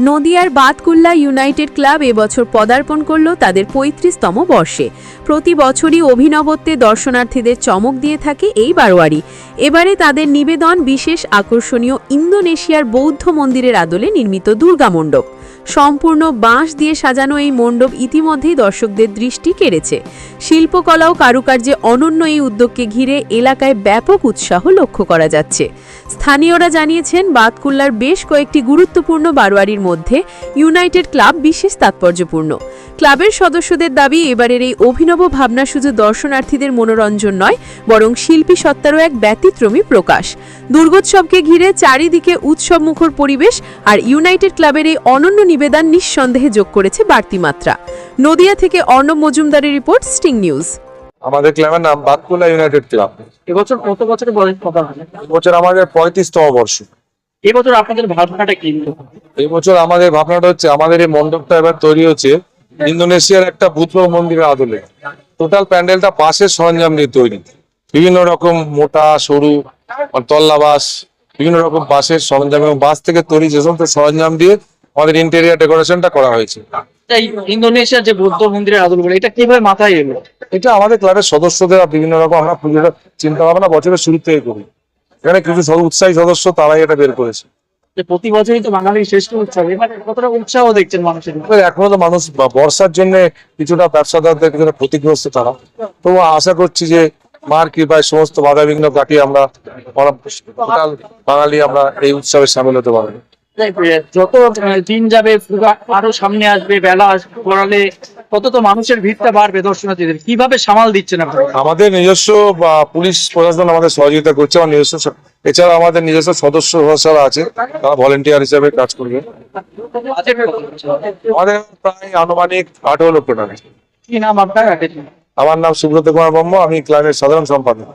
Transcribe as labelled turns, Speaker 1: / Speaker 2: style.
Speaker 1: নদিয়ার Batkulla United club এবছর পদার্পণ করল তাদের পঁয়ত্রিশতম বর্ষে। প্রতি বছরই অভিনবত্বে দর্শনার্থীদের চমক দিয়ে থাকে এই বারোয়ারি। এবারে তাদের নিবেদন বিশেষ আকর্ষণীয় ইন্দোনেশিয়ার বৌদ্ধ মন্দিরের আদলে নির্মিত দুর্গা মণ্ডপ। সম্পূর্ণ বাঁশ দিয়ে সাজানো এই মণ্ডপ ইতিমধ্যেই দর্শকদের দৃষ্টি কেড়েছে। শিল্পকলা ও কারুকার্যে অনন্য এই উদ্যোগকে ঘিরে এলাকায় ব্যাপক উৎসাহ লক্ষ্য করা যাচ্ছে। স্থানীয়রা জানিয়েছেন, বাতকুল্লার বেশ কয়েকটি গুরুত্বপূর্ণ বারোয়ারির মধ্যে ইউনাইটেড ক্লাব বিশেষ তাৎপর্যপূর্ণ। ক্লাবের সদস্যদের দাবি এবারের এই অভিনব ভাবনা শুধু দর্শনার্থীদের মনোরঞ্জন নয় বরং শিল্পী সত্তারও এক ব্যতিক্রমী প্রকাশ। দুর্গোৎসবকে ঘিরে চারিদিকে উৎসবমুখর পরিবেশ আর ইউনাইটেড ক্লাবের এই অনন্য নিবেদন নিঃসন্দেহে যোগ করেছে বাড়তি মাত্রা। নদিয়া থেকে অর্ণব মজুমদারের রিপোর্ট স্টিং নিউজ।
Speaker 2: আমাদের ক্লাবের নাম বাতকুলা ইউনাইটেড ক্লাব।
Speaker 3: এবছর কত বছরের বয়স কথা হবে?
Speaker 2: বছর আমাদের পঁয়ত্রিশতম বর্ষ।
Speaker 3: এবছর আপনাদের ভাবনাটা কি?
Speaker 2: এই বছর আমাদের ভাবনাটা হচ্ছে আমাদের এই মণ্ডপটা এবার তৈরি হচ্ছে ইন্দোনেশিয়ার একটা বুদ্ধ মন্দিরের আদলে। টোটাল প্যান্ডেলটা বাঁশের সরঞ্জাম দিয়ে তৈরি। বিভিন্ন রকম মোটা সরু তল্লা বাঁশ বিভিন্ন রকম বাঁশের সরঞ্জাম এবং বাঁশ থেকে তৈরি যে সমস্ত সরঞ্জাম দিয়ে আমাদের ইন্টেরিয়ার ডেকোরেশনটা করা হয়েছে।
Speaker 3: ইন্দোনেশিয়ার যে বৌদ্ধ মন্দিরের আদল বলে এটা কীভাবে মাথায় এলো?
Speaker 2: এটা আমাদের ক্লাবের সদস্যদের বিভিন্ন রকম আমরা পুজোটা চিন্তা ভাবনা বছরের শুরু থেকে করি। এখানে কিছু উৎসাহী সদস্য তারাই এটা বের করেছে।
Speaker 3: যে প্রতি বছরই তো বাঙালির শ্রেষ্ঠ উৎসব এবারে কতটা উৎসাহ দেখছেন মানুষের
Speaker 2: এখনও তো মানুষ বা- বর্ষার জন্য কিছুটা ব্যবসাদারদের কিছুটা ক্ষতিগ্রস্ত তারা। তো আশা করছি যে মার কৃপায় সমস্ত বাধা বিঘ্ন কাটিয়ে আমরা বাঙালি আমরা এই উৎসবে সামিল হতে পারব।
Speaker 3: যত দিন যাবে আরও সামনে আসবে বেলা গড়ালে তত তো মানুষের ভিড়টা বাড়বে দর্শনার্থীদের। কীভাবে সামাল দিচ্ছেন আপনারা
Speaker 2: আমাদের নিজস্ব পুলিশ প্রশাসন আমাদের সহযোগিতা করছে আমার নিজস্ব এছাড়া আমাদের নিজস্ব সদস্য সদস্যরা আছে তারা ভলেন্টিয়ার হিসেবে কাজ করবে? আমাদের প্রায় আনুমানিক আঠারো লক্ষ টাকা।
Speaker 3: কি নাম আপনার?
Speaker 2: আমার নাম সুব্রত কুমার ব্রহ্ম আমি ক্লাবের সাধারণ সম্পাদক।